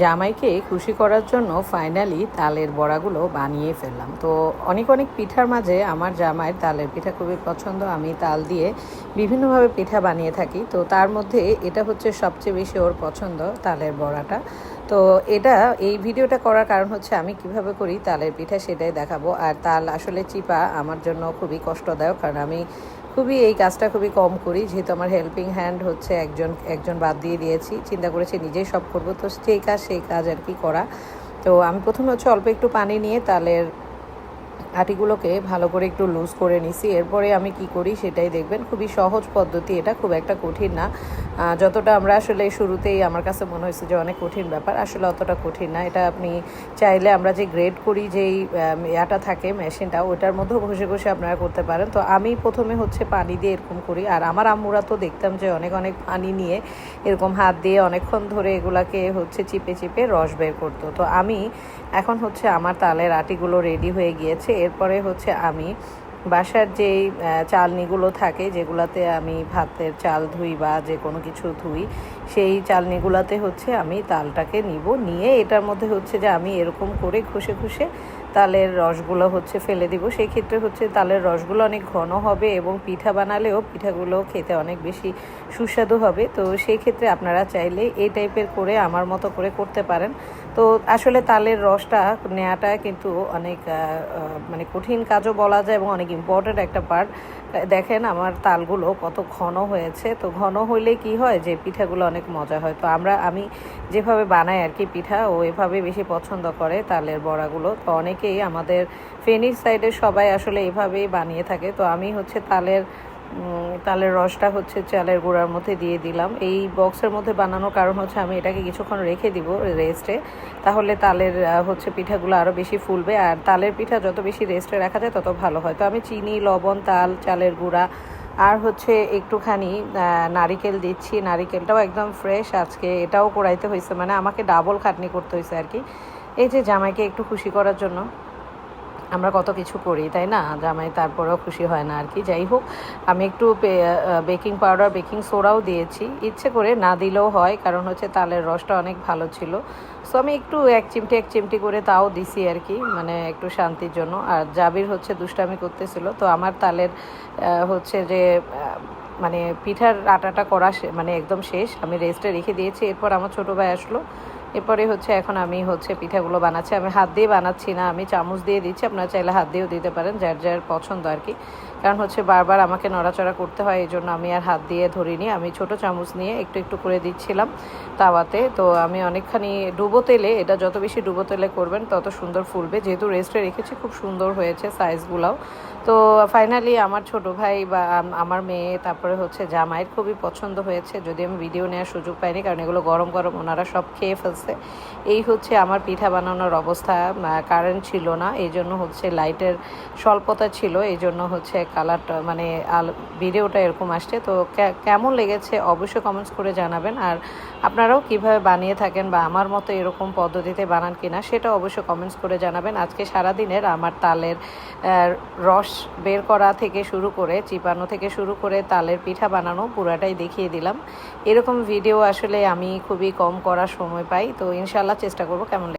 জামাইকে খুশি করার জন্য ফাইনালি তালের বড়াগুলো বানিয়ে ফেললাম। তো অনেক অনেক পিঠার মাঝে আমার জামাইয়ের তালের পিঠা খুবই পছন্দ। আমি তাল দিয়ে বিভিন্নভাবে পিঠা বানিয়ে থাকি। তো তার মধ্যে এটা হচ্ছে সবচেয়ে বেশি ওর পছন্দ, তালের বড়াটা। তো এটা, এই ভিডিওটা করার কারণ হচ্ছে আমি কীভাবে করি তালের পিঠা সেটাই দেখাবো। আর তাল আসলে চিপা, আমার জন্য খুবই কষ্টদায়ক। কারণ আমি খুবই, এই কাজটা খুবই কম করি, যেহেতু আমার হেল্পিং হ্যান্ড হচ্ছে একজন একজন বাদ দিয়ে দিয়েছি। চিন্তা করেছি নিজেই সব করব। তো সেই কাজ সেই কাজ আর কি করা। তো আমি প্রথমে হচ্ছে অল্প একটু পানি নিয়ে তালের আটিগুলোকে ভালো করে একটু লুজ করে নিছি। এরপরে আমি কি করি সেটাই দেখবেন। খুবই সহজ পদ্ধতি, এটা খুব একটা কঠিন না। যতটা আমরা আসলে শুরুতেই আমার কাছে মনে হয়েছে যে অনেক কঠিন ব্যাপার, আসলে অতটা কঠিন না। এটা আপনি চাইলে আমরা যে গ্রেড করি, যেই ইয়াটা থাকে, মেশিনটা ওটার মধ্যেও ঘষে ঘষে আপনারা করতে পারেন। তো আমি প্রথমে হচ্ছে পানি দিয়ে এরকম করি। আর আমার আম্মুরা তো দেখতাম যে অনেক অনেক পানি নিয়ে এরকম হাত দিয়ে অনেকক্ষণ ধরে এগুলাকে হচ্ছে চিপে চিপে রস বের করতো। তো আমি এখন হচ্ছে আমার তালের আটিগুলো রেডি হয়ে গিয়েছে। এরপরে হচ্ছে আমি বাসার যেই চালনিগুলো থাকে যেগুলাতে আমি ভাতের চাল ধুই বা যে কোনো কিছু ধুই, সেই চালনিগুলাতে হচ্ছে আমি তালটাকে নিব। নিয়ে এটার মধ্যে হচ্ছে যে আমি এরকম করে ঘষে ঘষে তালের রসগুলো হচ্ছে ফেলে দিব। সেই ক্ষেত্রে হচ্ছে তালের রসগুলো অনেক ঘন হবে এবং পিঠা বানালেও পিঠাগুলো খেতে অনেক বেশি সুস্বাদু হবে। তো সেই ক্ষেত্রে আপনারা চাইলে এই টাইপের করে আমার মতো করে করতে পারেন। তো আসলে তালের রসটা নেওয়াটা কিন্তু অনেক মানে কঠিন কাজও বলা যায় এবং অনেক ইম্পর্ট্যান্ট একটা পার্ট দেখেন আমার তালগুলো কত ঘন হয়েছে। তো ঘন হইলে কি হয় যে পিঠাগুলো অনেক মজা হয়। তো আমরা, আমি যেভাবে বানাই আর কি পিঠা, ও এভাবে বেশি পছন্দ করে তালের বড়াগুলো। তো অনেকেই আমাদের ফেনির সাইডে সবাই আসলে এভাবেই বানিয়ে থাকে। তো আমি হচ্ছে তালের তালের রসটা হচ্ছে চালের গুঁড়ার মধ্যে দিয়ে দিলাম। এই বক্সের মধ্যে বানানোর কারণ হচ্ছে আমি এটাকে কিছুক্ষণ রেখে দিব রেস্টে। তাহলে তালের হচ্ছে পিঠাগুলো আরও বেশি ফুলবে আর তালের পিঠা যত বেশি রেস্টে রাখা যায় তত ভালো হয়। তো আমি চিনি, লবণ, তাল, চালের গুঁড়া আর হচ্ছে একটুখানি নারিকেল দিচ্ছি। নারিকেলটাও একদম ফ্রেশ আজকে। এটাও করাইতে হয়েছে মানে আমাকে ডাবল খাটনি করতে হয়েছে আর কি। এই যে জামাইকে একটু খুশি করার জন্য। আমরা কত কিছু করি, তাই না? জামাই তারপরেও খুশি হয় না আর কি। যাই হোক, আমি একটু বেকিং পাউডার বেকিং সোডাও দিয়েছি। ইচ্ছে করে না দিলেও হয়, কারণ হচ্ছে তালের রসটা অনেক ভালো ছিল। সো আমি একটু এক চিমটি এক চিমটি করে তাও দিছি আর কি মানে একটু শান্তির জন্য। আর জাবির হচ্ছে দুষ্টামি করতেছিল, তো আমার তালের হচ্ছে যে মানে পিঠার আটাটা করা মানে একদম শেষ। আমি রেস্টে রেখে দিয়েছি। এরপর আমার ছোটো ভাই আসলো। এরপরে হচ্ছে এখন আমি হচ্ছে পিঠাগুলো বানাচ্ছি। আমি হাত দিয়ে বানাচ্ছি না, আমি চামচ দিয়ে দিচ্ছি। আপনারা চাইলে হাত দিয়েও দিতে পারেন, যার যার পছন্দ আর কি। কারণ হচ্ছে বারবার আমাকে নড়াচড়া করতে হয়, এই জন্য আমি আর হাত দিয়ে ধরিনি। আমি ছোট চামচ নিয়ে একটু একটু করে দিচ্ছিলাম তাওয়াতে। তো আমি অনেকখানি ডুবো তেলে, এটা যত বেশি ডুবো তেলে করবেন তত সুন্দর ফুলবে। যেহেতু রেস্টে রেখেছি, খুব সুন্দর হয়েছে সাইজগুলাও। তো ফাইনালি আমার ছোট ভাই বা আমার মেয়ে, তারপরে হচ্ছে জামাইয়ের খুবই পছন্দ হয়েছে। যদি আমি ভিডিও নেওয়ার সুযোগ পাইনি, কারণ এগুলো গরম গরম ওনারা সব খেয়ে ফেলছে। এই হচ্ছে আমার পিঠা বানানোর অবস্থা। কারেন্ট ছিল না, এই জন্য হচ্ছে লাইটের স্বল্পতা ছিল, এই জন্য হচ্ছে কালারটা মানে আল, ভিডিওটা এরকম আসছে। তো কেমন লেগেছে অবশ্যই কমেন্টস করে জানাবেন। আর আপনারাও কীভাবে বানিয়ে থাকেন বা আমার মতো এরকম পদ্ধতিতে বানান কিনা, সেটা অবশ্যই কমেন্টস করে জানাবেন। আজকে সারাদিনের আমার তালের রস বের করা থেকে শুরু করে, চিপানো থেকে শুরু করে তালের পিঠা বানানো পুরাটাই দেখিয়ে দিলাম। এরকম ভিডিও আসলে আমি খুবই কম করার সময় পাই। তো ইনশাল্লাহ চেষ্টা করব কেমন